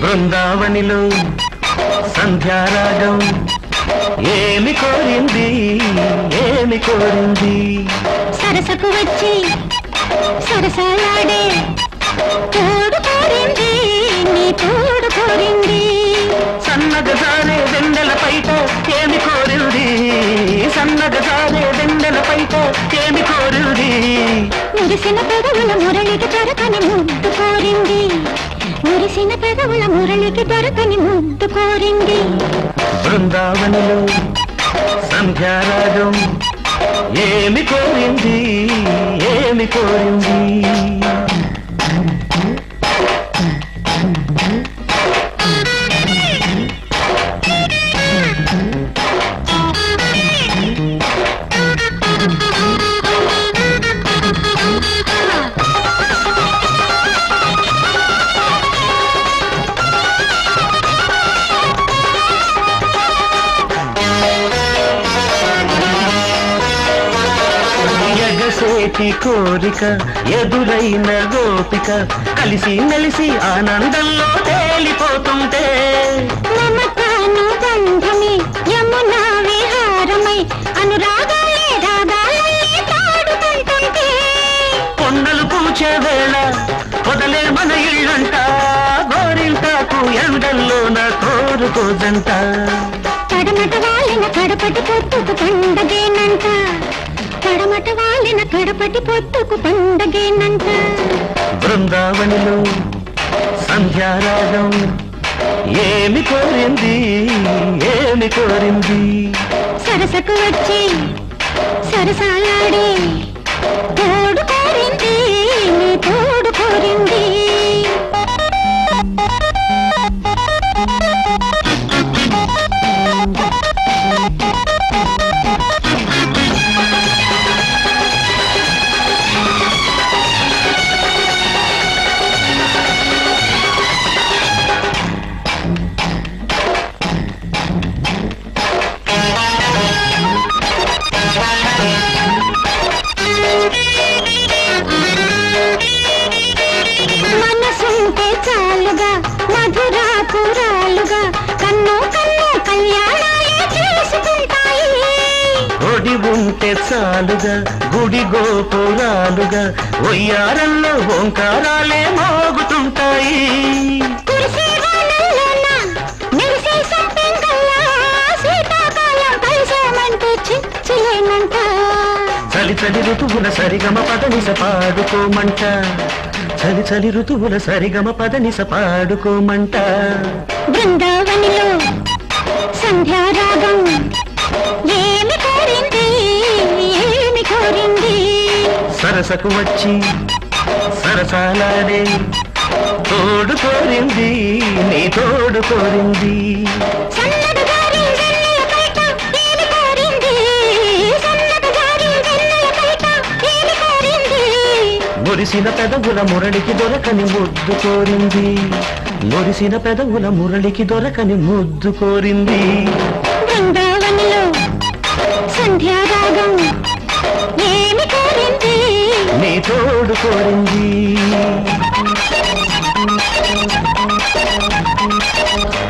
బృందావనిలో సంధ్యారాగం ఏమి కోరింది? ఏమి కోరింది? సరసకు వచ్చి సరసాలాడే. తోడు కోరింది నీ తోడు కోరింది. సన్నగ సారే వెన్నెల పైట ఏమి కోరింది? సన్నగ సారే వెన్నెల పైట ఏమి కోరింది? మురిసిన పెదవుల మురళికి దొరకని ముద్దు కోరింది. మురిసిన పెదవుల మురళికి దొరకని ముద్దు కోరింది. బృందావనిలో సంధ్యారాగం ఏమి కోరింది? ఏమి కోరింది ఎగసేటి కోరిక ఎదురైన గోపిక కలిసి మెలిసి ఆనందంలో తేలిపోతుంటే. కొండలు పూచే వేళ పొదలే మన ఇళ్ళంట గోరింటాకు ఎండల్లో నా కోరుకోదంట కడమట వాలిన కడపటి పొత్తుకు పండగేనంట కడమట వాలిన కడపటి పొత్తుకు పండగేనంట. బృందావనిలో సంధ్యారాగం ఏమి కోరింది ఏమి కోరింది? సరసకు వచ్చి సరసాలాడే ఒడి ఉంటే చాలుగా గుడి గోపురాలుగా ఒయ్యారంలో ఓంకారాలే మోగుతుంటాయి. చలి చలి ఋతువుల సరిగమ పదనిస పాడుకోమంట. చలి చలి ఋతువుల సరిగమ పదనిస పాడుకోమంట. బృందావనిలో సంధ్యారాగం. సరసకు వచ్చి సరసాలాడే. తోడు కోరింది నీ తోడు కోరింది. మురిసిన పెదవుల మురళికి దొరకని ముద్దు కోరింది. మురిసిన పెదవుల మురళికి దొరకని ముద్దు కోరింది. ఏమి కోరింది నీ తోడు కోరింది